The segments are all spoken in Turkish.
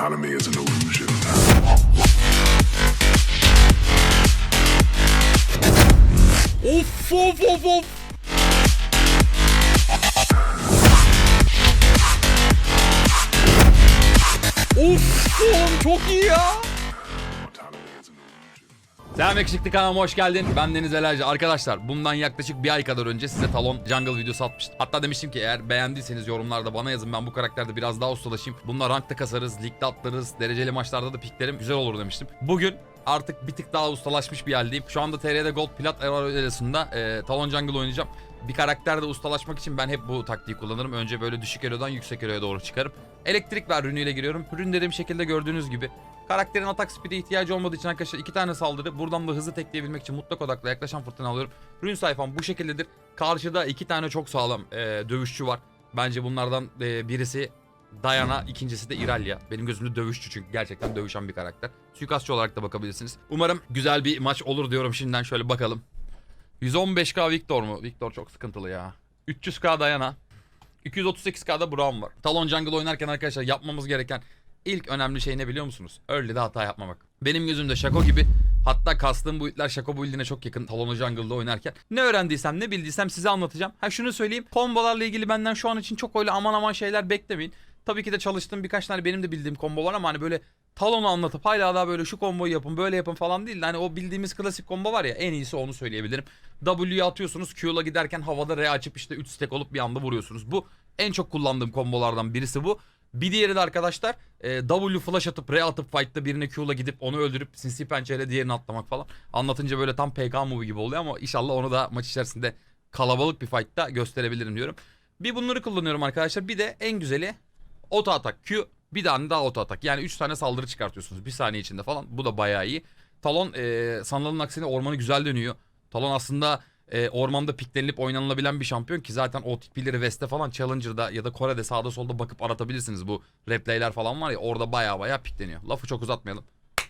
Autonomy is an illusion. Of of of of. Of çok iyi ya. Selam yakışıklı kanalıma hoş geldin. Ben Deniz Elerci. Arkadaşlar bundan yaklaşık bir ay kadar önce size Talon Jungle videosu atmıştım. Hatta demiştim ki eğer beğendiyseniz yorumlarda bana yazın. Ben bu karakterde biraz daha ustalaşayım. Bununla rankta kasarız, ligde atlarız, dereceli maçlarda da piklerim güzel olur demiştim. Bugün artık bir tık daha ustalaşmış bir haldeyim. Şu anda TR'de Gold Plat arasında e, Talon Jungle oynayacağım. Bir karakterde ustalaşmak için ben hep bu taktiği kullanırım. Önce böyle düşük elodan yüksek eloya doğru çıkarım. Elektrik ver rünüyle giriyorum. Rün dediğim şekilde gördüğünüz gibi. Karakterin atak speed'e ihtiyacı olmadığı için arkadaşlar iki tane saldırı. Buradan da hızı tekleyebilmek için mutlak odakla yaklaşan fırtına alıyorum. Rün sayfam bu şekildedir. Karşıda iki tane çok sağlam e, dövüşçü var. Bence bunlardan e, birisi Diana, ikincisi de Irelia. Benim gözümde dövüşçü çünkü gerçekten dövüşen bir karakter. Suikastçı olarak da bakabilirsiniz. Umarım güzel bir maç olur diyorum şimdiden şöyle bakalım. 115k Victor mu? Victor çok sıkıntılı ya. 300k Diana. 238k'da Brown var. Talon Jungle oynarken arkadaşlar yapmamız gereken ilk önemli şey ne biliyor musunuz? Early'de hata yapmamak. Benim gözümde Şako gibi hatta kastığım build'ler Şako build'ine çok yakın Talon Jungle'da oynarken. Ne öğrendiysem ne bildiysem size anlatacağım. Ha şunu söyleyeyim. Kombolarla ilgili benden şu an için çok öyle aman aman şeyler beklemeyin. Tabii ki de çalıştığım birkaç tane benim de bildiğim kombo var ama hani böyle talonu anlatıp hala daha böyle şu komboyu yapın böyle yapın falan değil. de Hani o bildiğimiz klasik kombo var ya en iyisi onu söyleyebilirim. W'yu atıyorsunuz Q'la giderken havada R açıp işte 3 stack olup bir anda vuruyorsunuz. Bu en çok kullandığım kombolardan birisi bu. Bir diğeri de arkadaşlar e, W flash atıp R atıp fight'ta birine Q'la gidip onu öldürüp sinsi pençeyle diğerini atlamak falan. Anlatınca böyle tam PK movie gibi oluyor ama inşallah onu da maç içerisinde kalabalık bir fight'ta gösterebilirim diyorum. Bir bunları kullanıyorum arkadaşlar. Bir de en güzeli Auto atak Q bir tane daha auto atak. Yani 3 tane saldırı çıkartıyorsunuz bir saniye içinde falan. Bu da bayağı iyi. Talon e, sanılanın aksine ormanı güzel dönüyor. Talon aslında e, ormanda piklenilip oynanılabilen bir şampiyon ki zaten o tipileri West'te falan Challenger'da ya da Kore'de sağda solda bakıp aratabilirsiniz. Bu replayler falan var ya orada bayağı bayağı pikleniyor. Lafı çok uzatmayalım.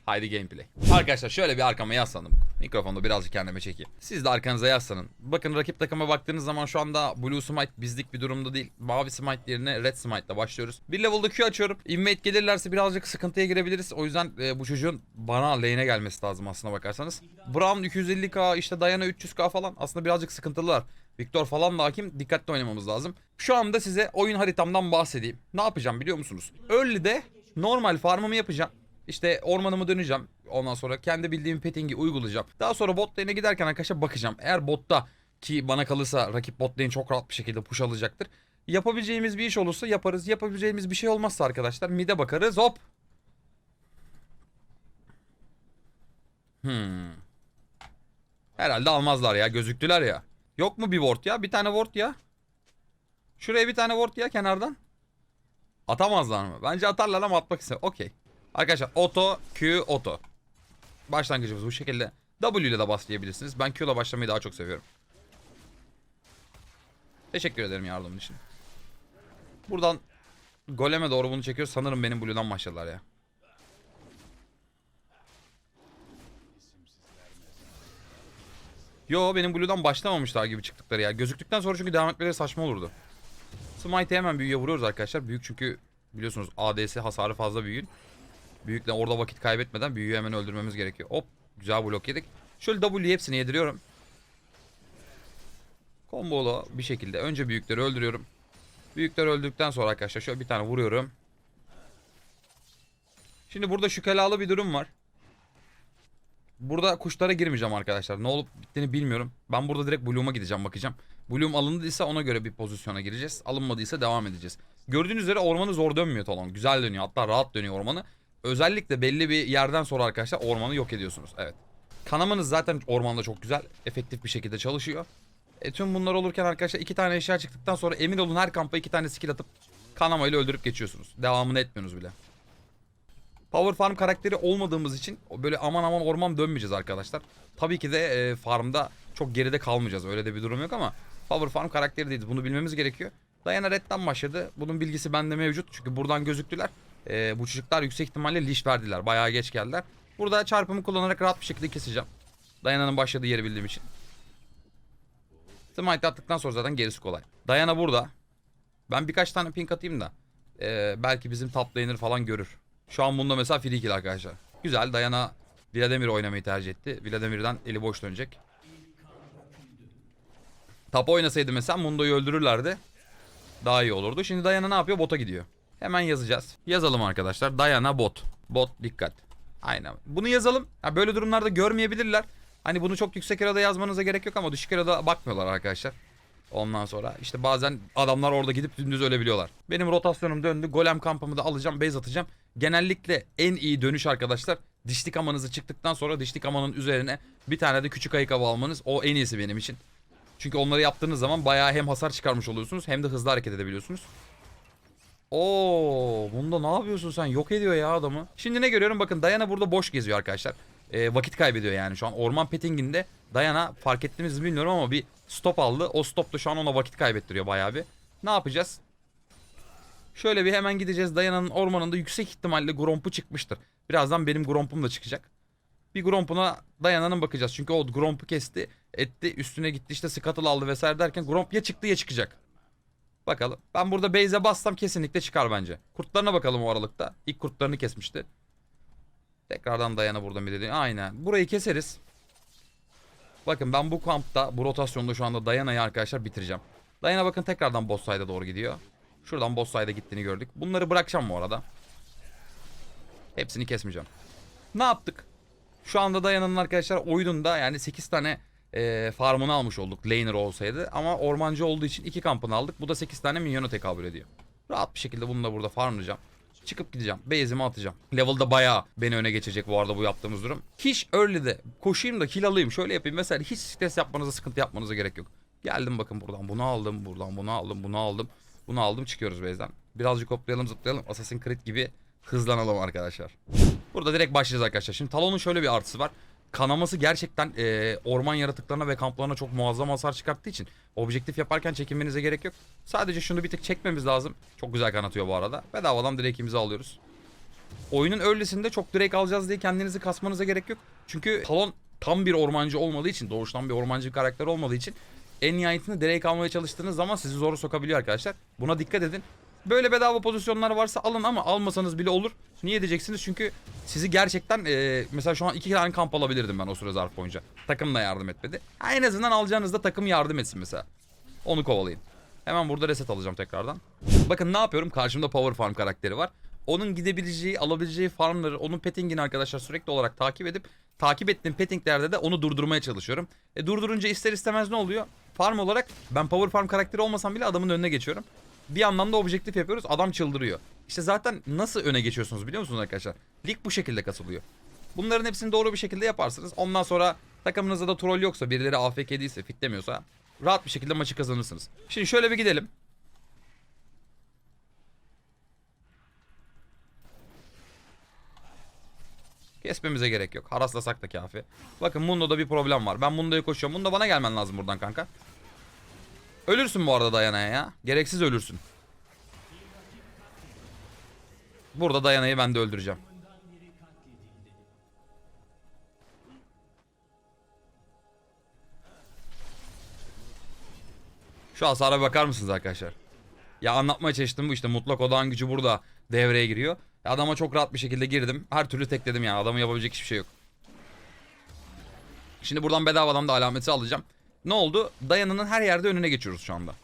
Haydi gameplay. Arkadaşlar şöyle bir arkama yaslandım. Mikrofonu birazcık kendime çekeyim. Siz de arkanıza yaslanın. Bakın rakip takıma baktığınız zaman şu anda Blue Smite bizlik bir durumda değil. Mavi Smite yerine Red Smite ile başlıyoruz. Bir level'da Q açıyorum. Invade gelirlerse birazcık sıkıntıya girebiliriz. O yüzden e, bu çocuğun bana lane'e gelmesi lazım aslına bakarsanız. Brown 250k işte Diana 300k falan aslında birazcık sıkıntılılar. Victor falan da hakim dikkatli oynamamız lazım. Şu anda size oyun haritamdan bahsedeyim. Ne yapacağım biliyor musunuz? Early'de normal farmımı yapacağım. İşte ormanımı döneceğim. Ondan sonra kendi bildiğim petting'i uygulayacağım. Daha sonra bot lane'e giderken arkadaşlar bakacağım. Eğer botta ki bana kalırsa rakip bot lane çok rahat bir şekilde push alacaktır. Yapabileceğimiz bir iş olursa yaparız. Yapabileceğimiz bir şey olmazsa arkadaşlar mid'e bakarız. Hop. Hmm. Herhalde almazlar ya. Gözüktüler ya. Yok mu bir ward ya? Bir tane ward ya. Şuraya bir tane ward ya kenardan. Atamazlar mı? Bence atarlar ama atmak ister. Okey. Arkadaşlar auto, Q, auto. Başlangıcımız bu şekilde. W ile de başlayabilirsiniz. Ben Q ile başlamayı daha çok seviyorum. Teşekkür ederim yardımın için. Buradan goleme doğru bunu çekiyoruz. Sanırım benim Blue'dan başladılar ya. Yo benim Blue'dan başlamamışlar gibi çıktıkları ya. Gözüktükten sonra çünkü devam etmeleri saçma olurdu. Smite'e hemen büyüye vuruyoruz arkadaşlar. Büyük çünkü biliyorsunuz ADS hasarı fazla büyüğün. Büyükle orada vakit kaybetmeden büyüğü hemen öldürmemiz gerekiyor. Hop güzel blok yedik. Şöyle W hepsini yediriyorum. Kombolu bir şekilde önce büyükleri öldürüyorum. Büyükler öldükten sonra arkadaşlar şöyle bir tane vuruyorum. Şimdi burada şükelalı bir durum var. Burada kuşlara girmeyeceğim arkadaşlar. Ne olup bittiğini bilmiyorum. Ben burada direkt Bloom'a gideceğim bakacağım. Bloom alındıysa ona göre bir pozisyona gireceğiz. Alınmadıysa devam edeceğiz. Gördüğünüz üzere ormanı zor dönmüyor Talon. Güzel dönüyor. Hatta rahat dönüyor ormanı. Özellikle belli bir yerden sonra arkadaşlar ormanı yok ediyorsunuz. Evet. Kanamanız zaten ormanda çok güzel. Efektif bir şekilde çalışıyor. E tüm bunlar olurken arkadaşlar iki tane eşya çıktıktan sonra emin olun her kampa iki tane skill atıp kanamayla öldürüp geçiyorsunuz. Devamını etmiyorsunuz bile. Power Farm karakteri olmadığımız için böyle aman aman orman dönmeyeceğiz arkadaşlar. Tabii ki de e, farmda çok geride kalmayacağız. Öyle de bir durum yok ama Power Farm karakteri değiliz. Bunu bilmemiz gerekiyor. Diana Red'den başladı. Bunun bilgisi bende mevcut. Çünkü buradan gözüktüler. E, bu çocuklar yüksek ihtimalle leash verdiler. Bayağı geç geldiler. Burada çarpımı kullanarak rahat bir şekilde keseceğim. Diana'nın başladığı yeri bildiğim için. Smite attıktan sonra zaten gerisi kolay. Diana burada. Ben birkaç tane pink atayım da. e, belki bizim top laner falan görür. Şu an bunda mesela free kill arkadaşlar. Güzel Dayana Vladimir oynamayı tercih etti. Vladimir'den eli boş dönecek. Tap oynasaydı mesela Mundo'yu öldürürlerdi. Daha iyi olurdu. Şimdi Dayana ne yapıyor? Bota gidiyor. Hemen yazacağız. Yazalım arkadaşlar. Dayana bot. Bot dikkat. Aynen. Bunu yazalım. Ha, böyle durumlarda görmeyebilirler. Hani bunu çok yüksek arada yazmanıza gerek yok ama düşük arada bakmıyorlar arkadaşlar. Ondan sonra işte bazen adamlar orada gidip dümdüz ölebiliyorlar. Benim rotasyonum döndü. Golem kampımı da alacağım. Base atacağım. Genellikle en iyi dönüş arkadaşlar. Dişlik amanızı çıktıktan sonra dişlik amanın üzerine bir tane de küçük ayık hava almanız. O en iyisi benim için. Çünkü onları yaptığınız zaman bayağı hem hasar çıkarmış oluyorsunuz hem de hızlı hareket edebiliyorsunuz. Oo, bunda ne yapıyorsun sen? Yok ediyor ya adamı. Şimdi ne görüyorum? Bakın Dayana burada boş geziyor arkadaşlar. Ee, vakit kaybediyor yani şu an. Orman pettinginde Dayana fark ettiniz mi bilmiyorum ama bir stop aldı. O stop da şu an ona vakit kaybettiriyor bayağı bir. Ne yapacağız? Şöyle bir hemen gideceğiz. Dayana'nın ormanında yüksek ihtimalle Gromp'u çıkmıştır. Birazdan benim Gromp'um da çıkacak. Bir Gromp'una Dayana'nın bakacağız. Çünkü o Gromp'u kesti, etti, üstüne gitti işte Scuttle aldı vesaire derken Gromp ya çıktı ya çıkacak. Bakalım. Ben burada base'e bassam kesinlikle çıkar bence. Kurtlarına bakalım o aralıkta. İlk kurtlarını kesmişti. Tekrardan Dayana burada bir dedi. Aynen. Burayı keseriz. Bakın ben bu kampta, bu rotasyonda şu anda Dayana'yı arkadaşlar bitireceğim. Dayana bakın tekrardan boss side'a doğru gidiyor. Şuradan boss side'a gittiğini gördük. Bunları bırakacağım bu arada. Hepsini kesmeyeceğim. Ne yaptık? Şu anda Dayana'nın arkadaşlar oyununda yani 8 tane e, farmını almış olduk laner olsaydı. Ama ormancı olduğu için 2 kampını aldık. Bu da 8 tane minyona tekabül ediyor. Rahat bir şekilde bunu da burada farmlayacağım. Çıkıp gideceğim. Base'imi atacağım. Level'da bayağı beni öne geçecek bu arada bu yaptığımız durum. Hiç early'de koşayım da kill alayım şöyle yapayım mesela hiç stres yapmanıza sıkıntı yapmanıza gerek yok. Geldim bakın buradan bunu aldım buradan bunu aldım bunu aldım. Bunu aldım çıkıyoruz base'den. Birazcık hoplayalım zıplayalım Assassin's Creed gibi hızlanalım arkadaşlar. Burada direkt başlayacağız arkadaşlar. Şimdi Talon'un şöyle bir artısı var. Kanaması gerçekten e, orman yaratıklarına ve kamplarına çok muazzam hasar çıkarttığı için objektif yaparken çekinmenize gerek yok. Sadece şunu bir tık çekmemiz lazım. Çok güzel kanatıyor bu arada. Bedavadan Drake'imizi alıyoruz. Oyunun early'sinde çok Drake alacağız diye kendinizi kasmanıza gerek yok. Çünkü Talon tam bir ormancı olmadığı için, doğuştan bir ormancı bir karakter olmadığı için en nihayetinde Drake almaya çalıştığınız zaman sizi zor sokabiliyor arkadaşlar. Buna dikkat edin. Böyle bedava pozisyonlar varsa alın ama almasanız bile olur. Niye diyeceksiniz? Çünkü sizi gerçekten e, mesela şu an iki tane kamp alabilirdim ben o süre zarf boyunca. Takım da yardım etmedi. En azından alacağınızda takım yardım etsin mesela. Onu kovalayın. Hemen burada reset alacağım tekrardan. Bakın ne yapıyorum? Karşımda Power Farm karakteri var. Onun gidebileceği, alabileceği farmları, onun pettingini arkadaşlar sürekli olarak takip edip takip ettiğim pettinglerde de onu durdurmaya çalışıyorum. E durdurunca ister istemez ne oluyor? Farm olarak ben Power Farm karakteri olmasam bile adamın önüne geçiyorum. Bir yandan da objektif yapıyoruz. Adam çıldırıyor. İşte zaten nasıl öne geçiyorsunuz biliyor musunuz arkadaşlar? Lig bu şekilde kasılıyor. Bunların hepsini doğru bir şekilde yaparsınız. Ondan sonra takımınızda da troll yoksa, birileri AFK değilse, fitlemiyorsa rahat bir şekilde maçı kazanırsınız. Şimdi şöyle bir gidelim. Kesmemize gerek yok. Haraslasak da kafi. Bakın Mundo'da bir problem var. Ben Mundo'ya koşuyorum. Mundo bana gelmen lazım buradan kanka. Ölürsün bu arada Dayana'ya ya. Gereksiz ölürsün. Burada Dayana'yı ben de öldüreceğim. Şu hasara bakar mısınız arkadaşlar? Ya anlatmaya çalıştım bu işte mutlak odağın gücü burada devreye giriyor. Ya Adama çok rahat bir şekilde girdim. Her türlü tekledim yani. Adamın yapabilecek hiçbir şey yok. Şimdi buradan bedavadan da alameti alacağım. Ne oldu? Dayana'nın her yerde önüne geçiyoruz şu anda.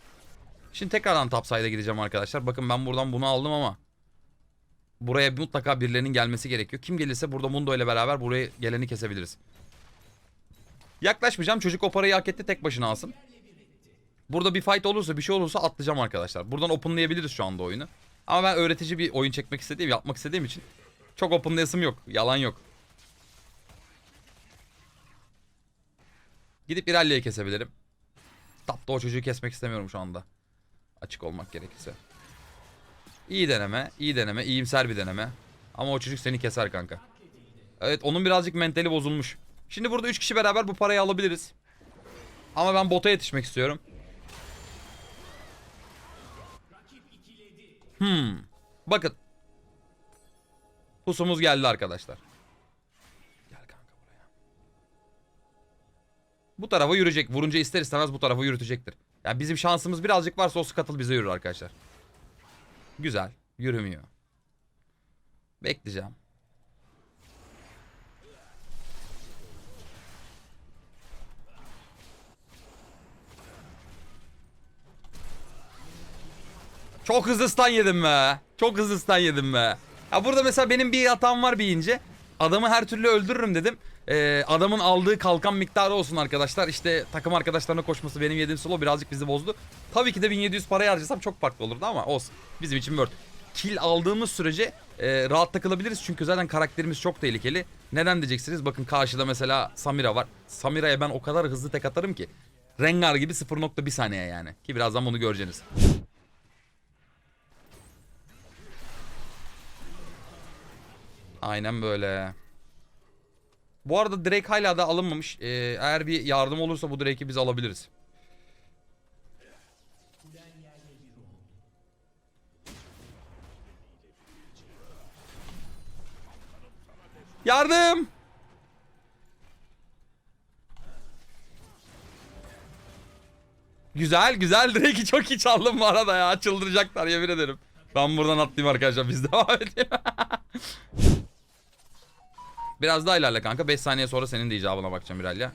Şimdi tekrardan topside'a gideceğim arkadaşlar. Bakın ben buradan bunu aldım ama buraya mutlaka birilerinin gelmesi gerekiyor. Kim gelirse burada Mundo ile beraber buraya geleni kesebiliriz. Yaklaşmayacağım. Çocuk o parayı hak etti tek başına alsın. Burada bir fight olursa bir şey olursa atlayacağım arkadaşlar. Buradan openlayabiliriz şu anda oyunu. Ama ben öğretici bir oyun çekmek istediğim, yapmak istediğim için çok openlayasım yok. Yalan yok. Gidip İrellia'yı kesebilirim. Tapta o çocuğu kesmek istemiyorum şu anda. Açık olmak gerekirse. İyi deneme, iyi deneme, iyimser bir deneme. Ama o çocuk seni keser kanka. Evet onun birazcık mentali bozulmuş. Şimdi burada 3 kişi beraber bu parayı alabiliriz. Ama ben bota yetişmek istiyorum. Hmm. Bakın. Pusumuz geldi arkadaşlar. Bu tarafa yürüyecek. Vurunca ister istemez bu tarafa yürütecektir. Yani bizim şansımız birazcık varsa o scuttle bize yürür arkadaşlar. Güzel. Yürümüyor. Bekleyeceğim. Çok hızlı stun yedim be. Çok hızlı stun yedim be. Ya burada mesela benim bir hatam var bir ince. Adamı her türlü öldürürüm dedim. Ee, adamın aldığı kalkan miktarı olsun arkadaşlar. İşte takım arkadaşlarına koşması benim yediğim solo birazcık bizi bozdu. Tabii ki de 1700 parayı harcasam çok farklı olurdu ama olsun. Bizim için word. Kill aldığımız sürece e, rahat takılabiliriz. Çünkü zaten karakterimiz çok tehlikeli. Neden diyeceksiniz? Bakın karşıda mesela Samira var. Samira'ya ben o kadar hızlı tek atarım ki. Rengar gibi 0.1 saniye yani. Ki birazdan bunu göreceksiniz. Aynen böyle. Bu arada Drake hala da alınmamış. Ee, eğer bir yardım olursa bu Drake'i biz alabiliriz. Yardım! Güzel güzel Drake'i çok iyi çaldım bu arada ya. Çıldıracaklar yemin ederim. Ben buradan atlayayım arkadaşlar biz devam edelim. Biraz daha ilerle kanka. 5 saniye sonra senin de icabına bakacağım Miralya.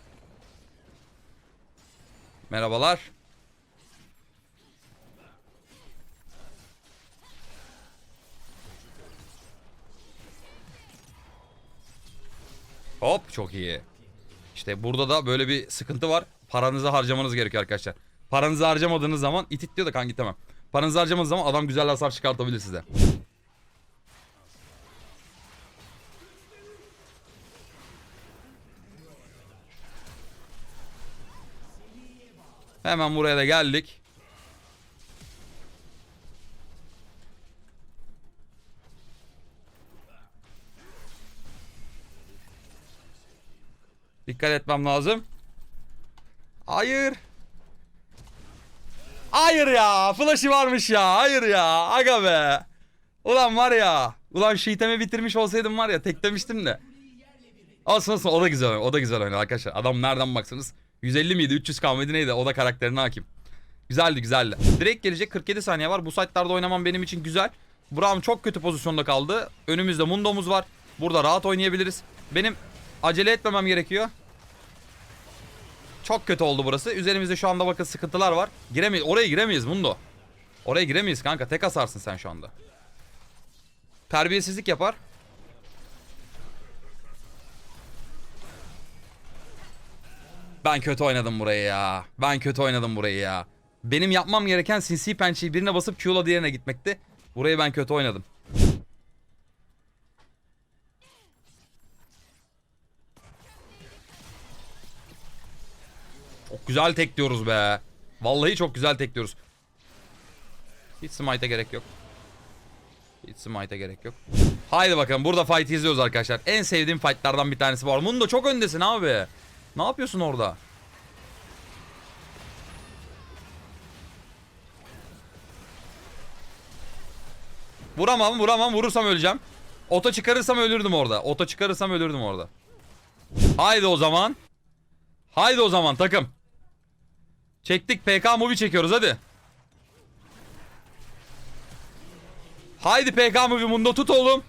Merhabalar. Hop çok iyi. İşte burada da böyle bir sıkıntı var. Paranızı harcamanız gerekiyor arkadaşlar. Paranızı harcamadığınız zaman itit diyor da kanka tamam. Paranızı harcamadığınız zaman adam güzel hasar çıkartabilir size. Hemen buraya da geldik. Dikkat etmem lazım. Hayır. Hayır ya. Flash'ı varmış ya. Hayır ya. Aga be. Ulan var ya. Ulan şu itemi bitirmiş olsaydım var ya teklemiştim de. Olsun olsun o da güzel. O da güzel oyun arkadaşlar. Adam nereden baksanız 150 miydi 300 k mıydı neydi o da karakterine hakim. Güzeldi güzeldi. Direkt gelecek 47 saniye var. Bu site'larda oynamam benim için güzel. Braum çok kötü pozisyonda kaldı. Önümüzde Mundo'muz var. Burada rahat oynayabiliriz. Benim acele etmemem gerekiyor. Çok kötü oldu burası. Üzerimizde şu anda bakın sıkıntılar var. Giremeyiz. Oraya giremeyiz Mundo. Oraya giremeyiz kanka. Tek asarsın sen şu anda. Terbiyesizlik yapar. Ben kötü oynadım burayı ya. Ben kötü oynadım burayı ya. Benim yapmam gereken sinsi pençeyi birine basıp Q'la diğerine gitmekti. Burayı ben kötü oynadım. Çok güzel tek diyoruz be. Vallahi çok güzel tek diyoruz. Hiç smite'e gerek yok. Hiç smite'e gerek yok. Haydi bakalım burada fight izliyoruz arkadaşlar. En sevdiğim fightlardan bir tanesi var. Mundo çok öndesin abi. Ne yapıyorsun orada? Vuramam vuramam vurursam öleceğim. Ota çıkarırsam ölürdüm orada. Ota çıkarırsam ölürdüm orada. Haydi o zaman. Haydi o zaman takım. Çektik PK movie çekiyoruz hadi. Haydi PK movie Mundo tut oğlum.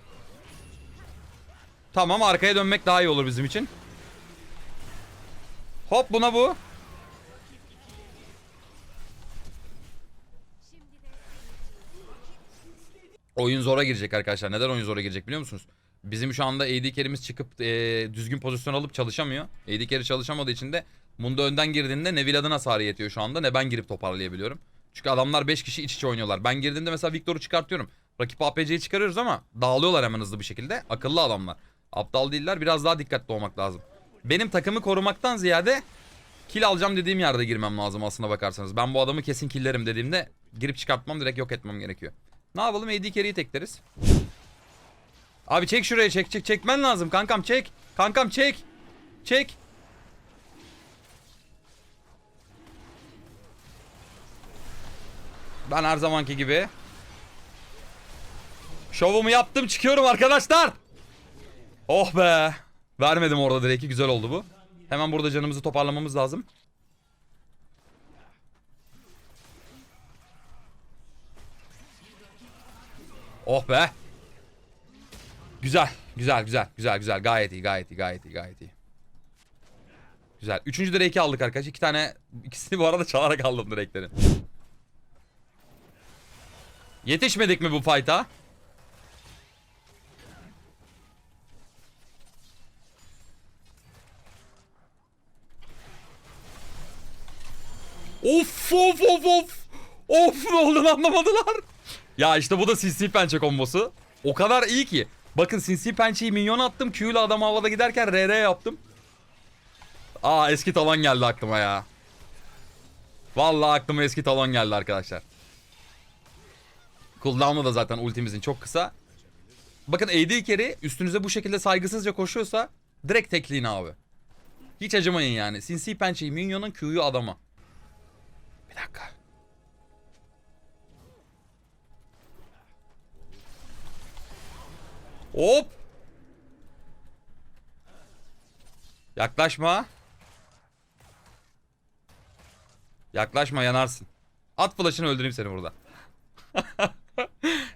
Tamam arkaya dönmek daha iyi olur bizim için. Hop buna bu. Oyun zora girecek arkadaşlar. Neden oyun zora girecek biliyor musunuz? Bizim şu anda AD carry'miz çıkıp e, düzgün pozisyon alıp çalışamıyor. AD carry çalışamadığı için de Mundo önden girdiğinde ne Vlad'ın hasarı yetiyor şu anda ne ben girip toparlayabiliyorum. Çünkü adamlar 5 kişi iç içe oynuyorlar. Ben girdiğimde mesela Victor'u çıkartıyorum. Rakip APC'yi çıkarıyoruz ama dağılıyorlar hemen hızlı bir şekilde. Akıllı adamlar. Aptal değiller. Biraz daha dikkatli olmak lazım. Benim takımı korumaktan ziyade kill alacağım dediğim yerde girmem lazım aslına bakarsanız. Ben bu adamı kesin killerim dediğimde girip çıkartmam direkt yok etmem gerekiyor. Ne yapalım? AD carry'i tekleriz. Abi çek şuraya çek çek çekmen lazım kankam çek. Kankam çek. Çek. Ben her zamanki gibi şovumu yaptım çıkıyorum arkadaşlar. Oh be. Vermedim orada direkti güzel oldu bu. Hemen burada canımızı toparlamamız lazım. Oh be. Güzel, güzel, güzel, güzel, güzel. Gayet iyi, gayet iyi, gayet iyi, gayet iyi. Güzel. Üçüncü direği aldık arkadaşlar. İki tane, ikisini bu arada çalarak aldım direklerin. Yetişmedik mi bu fight'a? Of of of of. Of ne olduğunu anlamadılar. Ya işte bu da sinsi pençe kombosu. O kadar iyi ki. Bakın sinsi pençeyi minyon attım. Q'yle adam havada giderken RR yaptım. Aa eski talon geldi aklıma ya. Vallahi aklıma eski talon geldi arkadaşlar. Cooldown'u da zaten ultimizin çok kısa. Bakın AD carry üstünüze bu şekilde saygısızca koşuyorsa direkt tekliğin abi. Hiç acımayın yani. Sinsi pençeyi minyonun Q'yu adama. Bir dakika. Hop. Yaklaşma. Yaklaşma yanarsın. At flash'ını öldüreyim seni burada.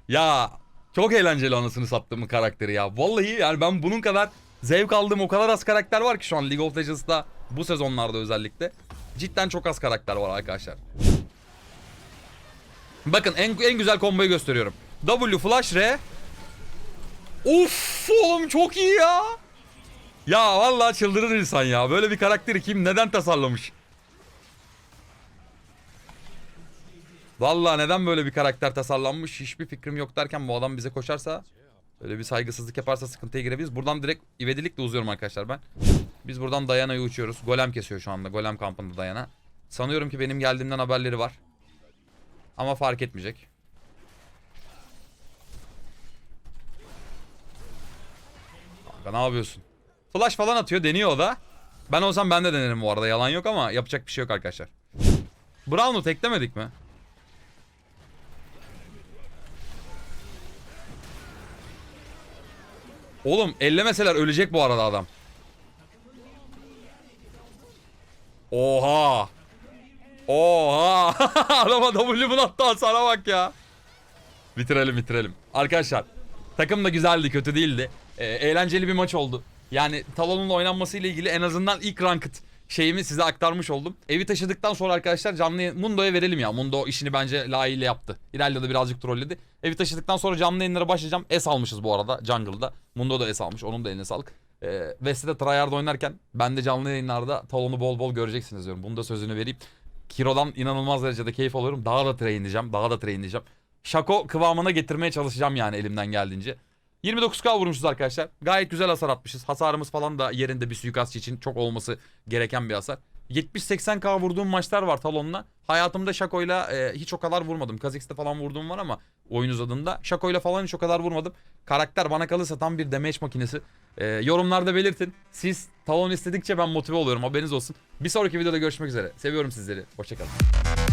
ya çok eğlenceli anasını sattığım karakteri ya. Vallahi yani ben bunun kadar zevk aldığım o kadar az karakter var ki şu an League of Legends'da bu sezonlarda özellikle. Cidden çok az karakter var arkadaşlar. Bakın en, en güzel komboyu gösteriyorum. W flash R. Uf oğlum çok iyi ya. Ya vallahi çıldırır insan ya. Böyle bir karakteri kim neden tasarlamış? Vallahi neden böyle bir karakter tasarlanmış hiçbir fikrim yok derken bu adam bize koşarsa böyle bir saygısızlık yaparsa sıkıntıya girebiliriz. Buradan direkt ivedilikle uzuyorum arkadaşlar ben. Biz buradan Dayana'yı uçuyoruz. Golem kesiyor şu anda. Golem kampında Dayana. Sanıyorum ki benim geldiğimden haberleri var. Ama fark etmeyecek. Kanka ne yapıyorsun? Flash falan atıyor deniyor o da. Ben olsam ben de denerim bu arada yalan yok ama yapacak bir şey yok arkadaşlar. Brown'u teklemedik mi? Oğlum ellemeseler ölecek bu arada adam. Oha. Oha. Adama W bunu attı hasara bak ya. Bitirelim bitirelim. Arkadaşlar takım da güzeldi kötü değildi. Ee, eğlenceli bir maç oldu. Yani Talon'un oynanması ile ilgili en azından ilk ranked şeyimi size aktarmış oldum. Evi taşıdıktan sonra arkadaşlar canlı Mundo'ya verelim ya. Mundo işini bence layığıyla yaptı. İleride birazcık trolledi. Evi taşıdıktan sonra canlı yayınlara başlayacağım. S almışız bu arada Jungle'da. Mundo da S almış. Onun da eline sağlık. Ee, Vest'te tryhard oynarken ben de canlı yayınlarda Talon'u bol bol göreceksiniz diyorum. Bunun da sözünü vereyim. Kiro'dan inanılmaz derecede keyif alıyorum. Daha da trainleyeceğim. Daha da trainleyeceğim. Şako kıvamına getirmeye çalışacağım yani elimden geldiğince. 29k vurmuşuz arkadaşlar. Gayet güzel hasar atmışız. Hasarımız falan da yerinde bir suikastçı için çok olması gereken bir hasar. 70-80k vurduğum maçlar var Talon'la. Hayatımda Şako'yla e, hiç o kadar vurmadım. Kha'Zix'te falan vurduğum var ama oyun uzadığında. Şako'yla falan hiç o kadar vurmadım. Karakter bana kalırsa tam bir damage makinesi. E, yorumlarda belirtin. Siz Talon istedikçe ben motive oluyorum haberiniz olsun. Bir sonraki videoda görüşmek üzere. Seviyorum sizleri. Hoşçakalın.